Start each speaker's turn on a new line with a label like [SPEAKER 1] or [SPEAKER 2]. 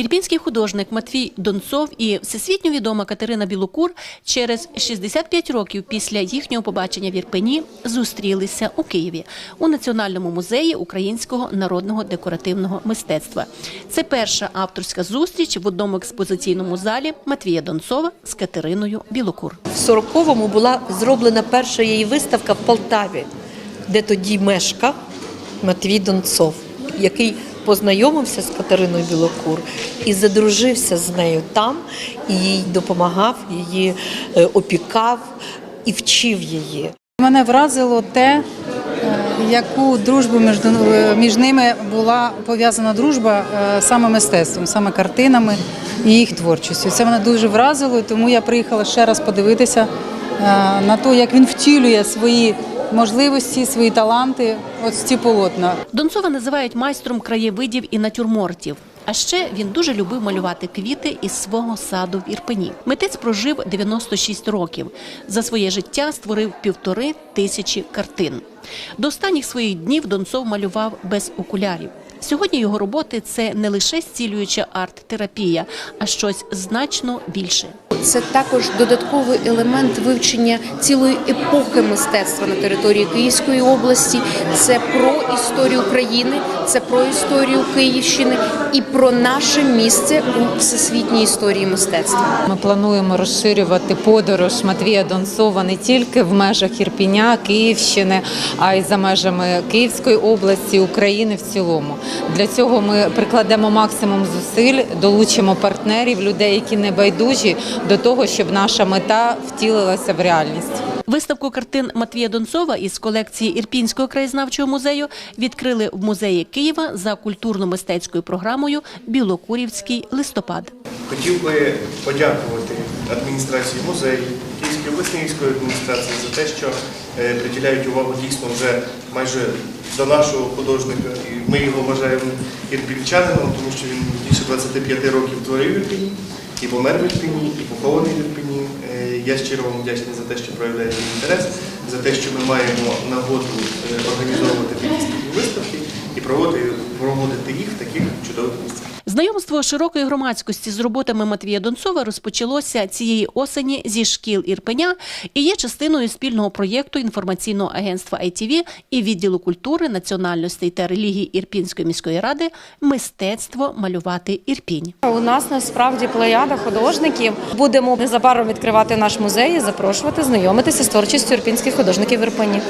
[SPEAKER 1] Ірпінський художник Матвій Донцов і всесвітньо відома Катерина Білокур через 65 років після їхнього побачення в Ірпені зустрілися у Києві у Національному музеї українського народного декоративного мистецтва. Це перша авторська зустріч в одному експозиційному залі Матвія Донцова з Катериною Білокур.
[SPEAKER 2] В 40-му була зроблена перша її виставка в Полтаві, де тоді мешкав Матвій Донцов, який познайомився з Катериною Білокур і задружився з нею там, і їй допомагав, її е, опікав і вчив її.
[SPEAKER 3] Мене вразило те, е, яку дружбу між, між ними була пов'язана дружба е, саме мистецтвом, саме картинами і їх творчістю. Це мене дуже вразило, тому я приїхала ще раз подивитися е, на те, як він втілює свої можливості, свої таланти, от ці полотна.
[SPEAKER 1] Донцова називають майстром краєвидів і натюрмортів. А ще він дуже любив малювати квіти із свого саду в Ірпені. Митець прожив 96 років. За своє життя створив півтори тисячі картин. До останніх своїх днів Донцов малював без окулярів. Сьогодні його роботи це не лише зцілююча арт-терапія, а щось значно більше.
[SPEAKER 4] Це також додатковий елемент вивчення цілої епохи мистецтва на території Київської області. Це про історію країни, це про історію Київщини і про наше місце у всесвітній історії мистецтва.
[SPEAKER 5] Ми плануємо розширювати подорож Матвія Донцова не тільки в межах Ірпіня, Київщини, а й за межами Київської області, України в цілому. Для цього ми прикладемо максимум зусиль, долучимо партнерів, людей, які не байдужі до того, щоб наша мета втілилася в реальність.
[SPEAKER 1] Виставку картин Матвія Донцова із колекції Ірпінського краєзнавчого музею відкрили в музеї Києва за культурно-мистецькою програмою Білокурівський листопад.
[SPEAKER 6] Хотів би подякувати адміністрації музею, Київської обласної військової адміністрації за те, що е, приділяють увагу дійсно вже майже до нашого художника. І ми його вважаємо ірпільчанином, тому що він більше 25 років творив в Ірпіні, і помер в Ірпіні, і похований в Ірпіні. Е, Я щиро вам вдячний за те, що проявляєте інтерес, за те, що ми маємо нагоду е, організовувати такі виставки і проводити, проводити їх в таких чудових місцях.
[SPEAKER 1] Знайомство широкої громадськості з роботами Матвія Донцова розпочалося цієї осені зі шкіл Ірпеня і є частиною спільного проєкту інформаційного агентства ITV і відділу культури, національностей та релігій Ірпінської міської ради Мистецтво малювати Ірпінь.
[SPEAKER 7] У нас насправді плеяда художників. Будемо незабаром відкривати наш музей і запрошувати знайомитися з творчістю ірпінських художників в Ірпені.